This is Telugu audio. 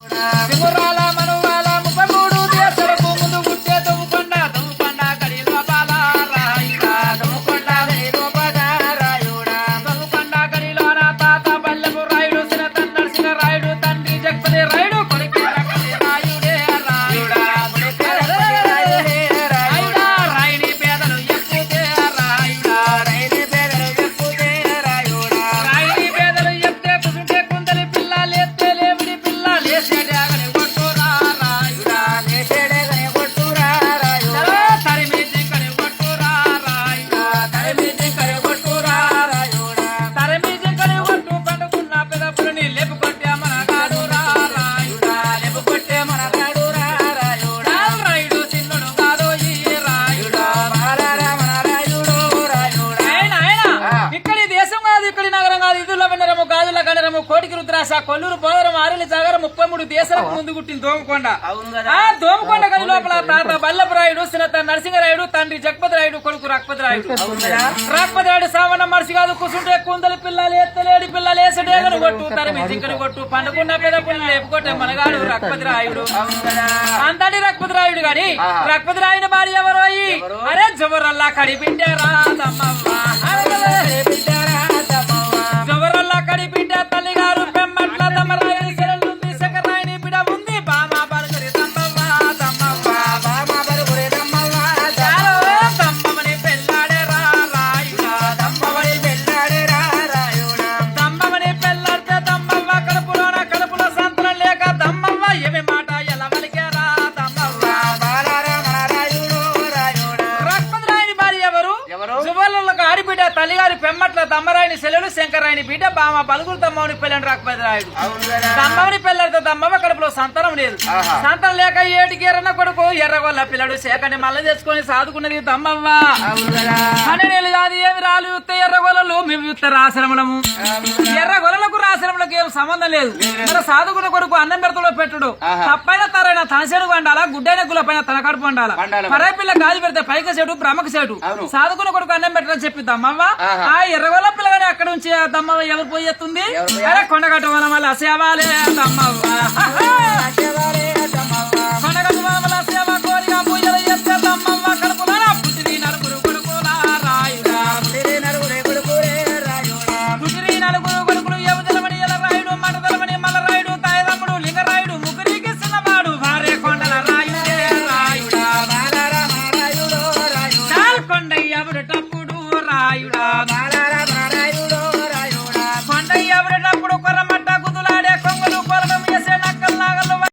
సింగురాల కోటికి రుద్రాస కొల్లూరు పోదరం ఆరులి జాగర ముప్పై మూడు దేశాలకు ముందు గుట్టింది దోమకొండ. ఆ దోమకొండ గది లోపల తాత బల్లభరాయుడు సినత నరసింహరాయుడు తండ్రి జగపతిరాయుడు కొడుకు రక్పతిరాయుడు రక్పతిరాయుడు సావన్న మనిషి కాదు కుసుంటే కుందలి పిల్లలు ఎత్తలేడి పిల్లలు వేసడేగను కొట్టు తరిమి జింకని కొట్టు పండుకున్న పెద్ద పుల్లు లేపుకొట్టే మనగాడు రక్పతిరాయుడు అంతటి రక్పతిరాయుడు గాని రక్పతిరాయుని భార్య ఎవరు అయ్యి అరే జబరల్లా కడిపిండారా జబరల్లా ఆడిబిడ్డ తల్లిగారి పెమ్మట్ల దమ్మరాయని సెలవులు శంకరాయని బిడ్డ బామ బలుగురు దమ్మని పెళ్ళని రక్పతిరాయుడు దమ్మని పెళ్ళడితే దమ్మవ కడుపులో సంతానం లేదు. సంతానం లేక ఏటికి ఎర్రన్న కొడుకు ఎర్రగొల్ల పిల్లడు శేఖని మల్ల చేసుకొని సాదుకున్నది దమ్మవ్వ అని నేను కాదు ఏమి రాలు యుక్త ఎర్రగొలలు మేము యుక్త రాశ్రమలము. ఎర్ర గొలలకు రాశ్రమలకు ఏం సంబంధం లేదు. మన సాధుకున్న కొడుకు అన్నం పెడతలో పెట్టుడు. తప్పైన తరైన తన చెడు వండాలా గుడ్డైన గుల పైన తన కడుపు వండాలా వండాలి. పరే పిల్ల గాజు పెడితే పైకి చెడు బ్రహ్మకు చెడు అవును. సాధుకున్న కొడుకు అన్నం పెట్టడం చెప్పి దమ్మవ్వ ఆహా. ఆ ఎర్రగొల్ల పిల్లగాని అక్కడ నుంచి ఆ దమ్మవ్వ ఎవరు పోయేస్తుంది కొండగట్ట వల్ల మళ్ళీ అసేవాలే దమ్మవ్వ